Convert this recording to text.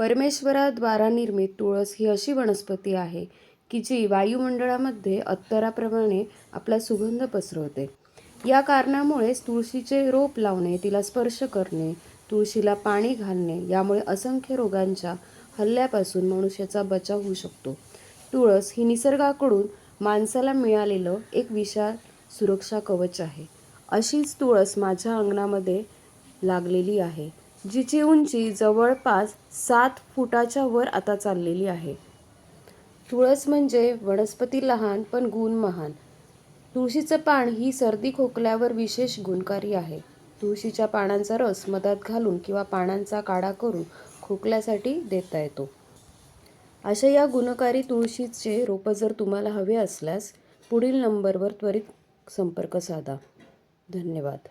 परमेश्वराद्वारा निर्मित तुळस ही अशी वनस्पती आहे की जी वायुमंडळामध्ये अत्तराप्रमाणे आपला सुगंध पसरवते. या कारणामुळेच तुळशीचे रोप लावणे तिला स्पर्श करणे तुळशीला पाणी घालणे यामुळे असंख्य रोगांच्या हल्ल्यापासून मनुष्याचा बचाव होऊ शकतो. तुळस ही निसर्गाकडून माणसाला मिळालेलं एक विशाल सुरक्षा कवच आहे. अशीच तुळस माझ्या अंगणामध्ये लागलेली आहे. जिची उंची जवळपास सात फुटाच्या वर आता चाललेली आहे. तुळस म्हणजे वनस्पती लहान पण गुण महान. तुळशीचं पान ही सर्दी खोकल्यावर विशेष गुणकारी आहे. तुळशीच्या पानांचा रस मधात घालून किंवा पानांचा काढा करून खोकल्यासाठी देता येतो. अशा या गुणकारी तुळशीचे रोपं जर तुम्हाला हवे असल्यास पुढील नंबरवर त्वरित संपर्क साधा. धन्यवाद.